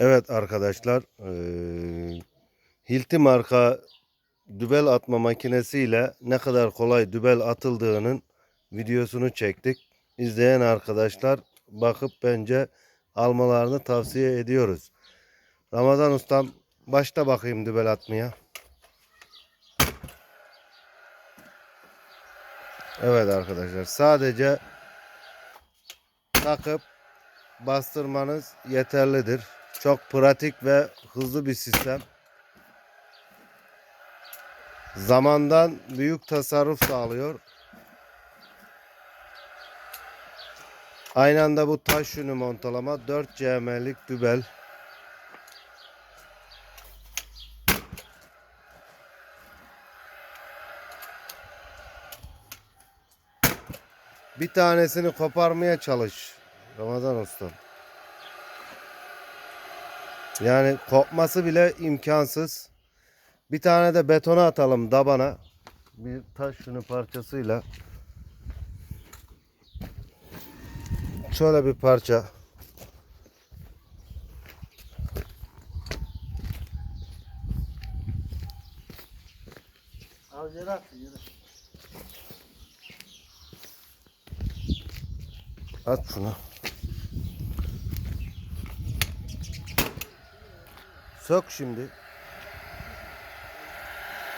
Evet arkadaşlar, eee Hilti marka dübel atma makinesiyle ne kadar kolay dübel atıldığının videosunu çektik. İzleyen arkadaşlar bakıp bence almalarını tavsiye ediyoruz. Ramazan ustam başta bakayım dübel atmaya. Evet arkadaşlar sadece takıp bastırmanız yeterlidir. Çok pratik ve hızlı bir sistem. Zamandan büyük tasarruf sağlıyor. Aynı anda bu taş yünü montalama 4 cm'lik dübel. Bir tanesini koparmaya çalış Ramazan Usta. Yani kopması bile imkansız. Bir tane de betona atalım dabana. Bir taş şunu parçasıyla. Şöyle bir parça. Al yere at yere. At şunu. Sök şimdi.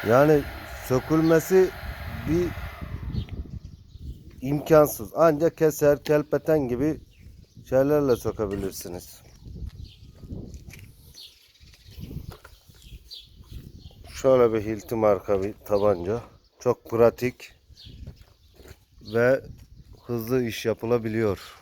Yani sökülmesi bir imkansız. Ancak keser, kelpeten gibi şeylerle sökebilirsiniz. Şöyle bir Hilti marka bir tabanca. Çok pratik ve hızlı iş yapılabiliyor.